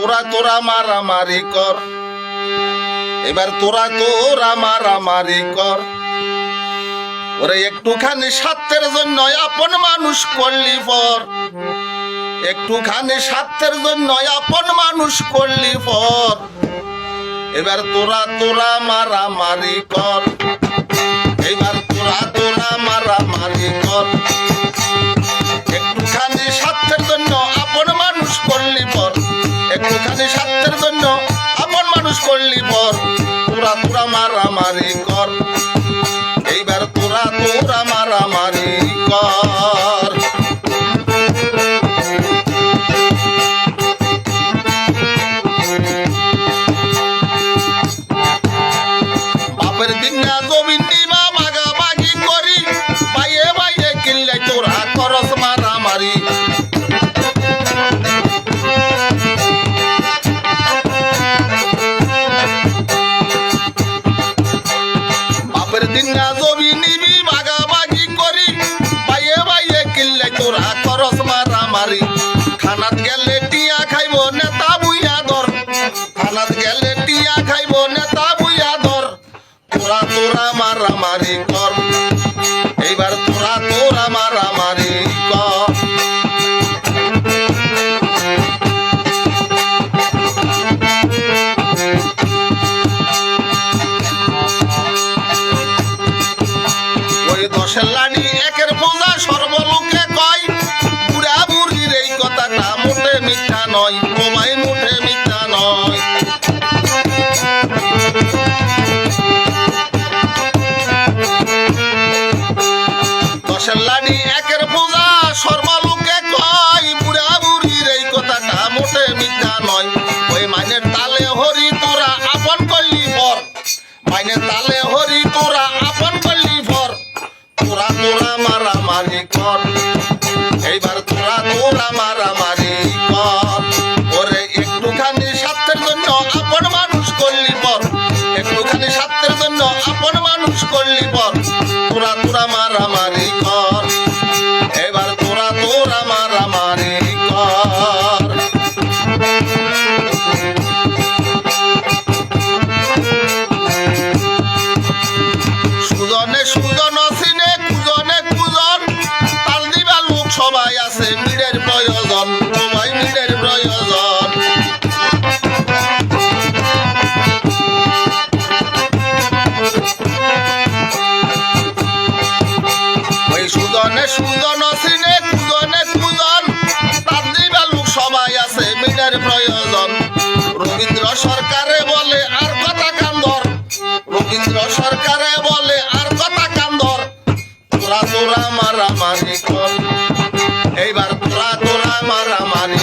তোরা তোরা মারামারি কর। এবার তোরা তোরা মারামারি কর। ওরে একটুখানি স্বার্থের জন্য আপন মানুষ করলি পর। একটুখানি স্বার্থের জন্য আপন মানুষ করলি পর। এবার তোরা তোরা মারামারি কর। এবার তোরা তোরা মারামারি কর। তোরা মারামারি কর। এইবার তোরা তোরা মারামারি কর। বাপের দিন না জমিন করি। বাইয়ে বাইয়ে কিনলে তোরা করস mari কথাটা মোটে মিথ্যা নয় তোমায় মোটে মিথ্যা নয়। দশের লাড়ি মানুষ করলি পর, তোরা তোরা মারামারি কর। এবার তোরা তোরা মারামারি কর। সুজনে সুজন সিনে কুজনে কুজন, তাল দিবা লোক সবাই আছে মিডের প্রয়োজন, সবাই মিডের প্রয়োজন। সুজনে সুজন শ্রীনে কুজনে কুজন তাদ্রি বালুক সবাই আছে মিটার প্রয়োজন। রবীন্দ্র সরকারে বলে, আর কথা কান্দর। রবীন্দ্র সরকারে বলে, আর কথা কান্দর। তোরা তোরা মারা মানি এইবার তোরা তোরা মারা মানি